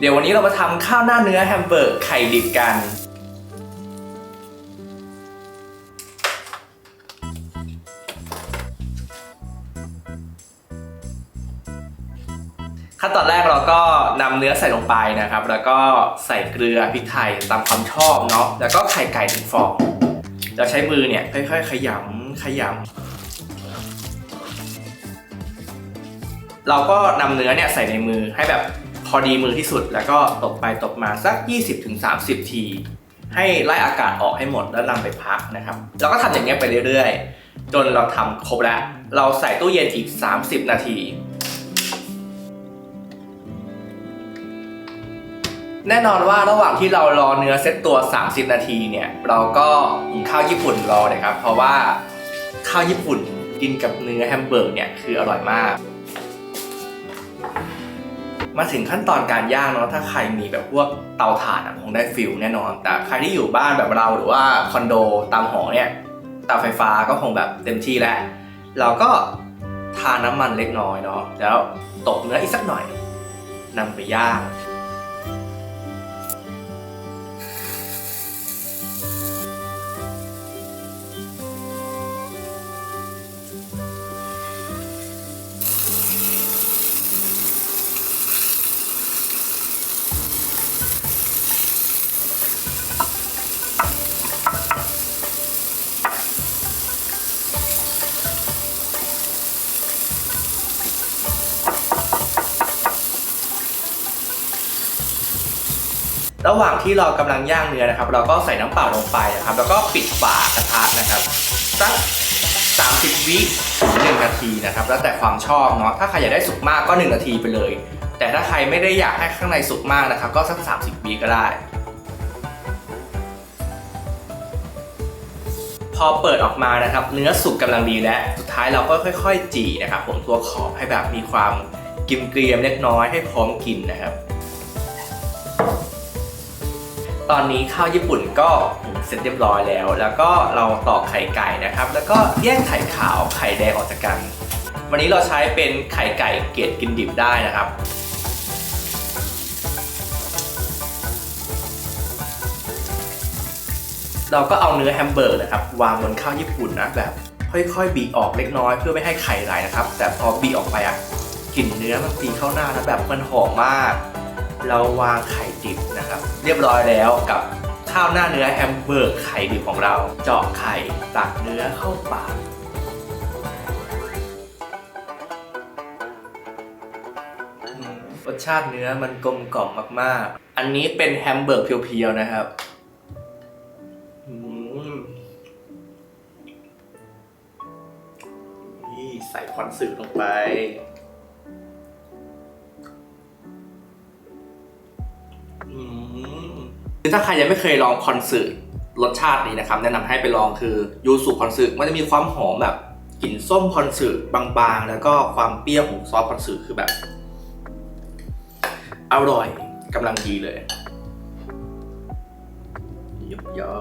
เดี๋ยววันนี้เรามาทำข้าวหน้าเนื้อแฮมเบอร์กไข่ดิบกัน ขั้นตอนแรกเราก็นำเนื้อใส่ลงไปนะครับ แล้วก็ใส่เกลือพริกไทยตามความชอบเนาะแล้วก็ไข่ไก่หนึ่งฟองเราใช้มือเนี่ยค่อยๆ ขยำขยำเราก็นำเนื้อเนี่ยใส่ในมือให้แบบ พอดีมือที่สุดแล้วก็ตบไปตบมาสัก 20-30 ที ให้ไล่อากาศออกให้หมดแล้วนำไปพักนะครับเราก็ทำอย่างเงี้ยไปเรื่อยๆ จนเราทำครบแล้ว เราใส่ตู้เย็นอีก 30 นาที แน่นอนว่าระหว่างที่เรารอเนื้อเซ็ตตัว 30 นาทีเนี่ย เราก็หุงข้าวญี่ปุ่นรอเลยครับ เพราะว่าข้าวญี่ปุ่นกินกับเนื้อแฮมเบอร์กเนี่ยคืออร่อยมาก มาถึงขั้นตอนการย่างเนาะถ้าใครมีแบบพวกเตาถ่านคงได้ฟิลแน่นอน แต่ใครที่อยู่บ้านแบบเราหรือว่าคอนโดตามหอเนี่ยเตาไฟฟ้าก็คงแบบเต็มที่แล้วเราก็ทาน้ำมันเล็กน้อยเนาะแล้วตบเนื้ออีกสักหน่อยนำไปย่าง ระหว่างที่เรากำลังย่างเนื้อนะครับ เราก็ใส่น้ำเปล่าลงไปนะครับ แล้วก็ปิดฝากระทะนะครับสัก30 วิถึง1นาทีนะครับ แล้วแต่ความชอบเนาะถ้าใครอยากได้สุกมากก็ 1 นาทีไปเลย แต่ถ้าใครไม่ได้อยากให้ข้างในสุกมากนะครับ ก็สัก 30 วิก็ได้ พอเปิดออกมานะครับ เนื้อสุกกำลังดีแล้วสุดท้ายเราก็ค่อย ๆ จี่นะครับ ผมตัวขอบให้แบบมีความกิมเกรียมเล็กน้อยให้พร้อมกินนะครับ ตอนนี้ข้าวญี่ปุ่นก็เสร็จเรียบร้อยแล้ว แล้วก็เราตอกไข่ไก่นะครับ แล้วก็แยกไข่ขาวไข่แดงออกจากกัน วันนี้เราใช้เป็นไข่ไก่เกรดกินดิบได้นะครับเราก็เอาเนื้อแฮมเบอร์กนะครับวางบนข้าวญี่ปุ่นนะแบบค่อยๆ บีออกเล็กน้อยเพื่อไม่ให้ไข่ไหลนะครับ แต่พอบีออกไปอะกลิ่นเนื้อมันตีเข้าหน้านะแบบมันหอมมาก เราวางไข่ดิบนะครับ เรียบร้อยแล้วกับข้าวหน้าเนื้อแฮมเบอร์กไข่ดิบของเรา เจาะไข่ตักเนื้อเข้าปากรสชาติเนื้อมันกลมกล่อมมากๆ อันนี้เป็นแฮมเบอร์กเพียวๆนะครับนี่ใส่คอนสึลงไป คือถ้าใครยังไม่เคยลองคอนสึรสชาตินี้นะครับ แนะนำให้ไปลองคือยูสุคอนสึมันจะมีความหอมแบบกลิ่นส้มคอนสึบางๆ แล้วก็ความเปรี้ยวของซอสคอนสึคือแบบ อร่อยกำลังดีเลยยบยอ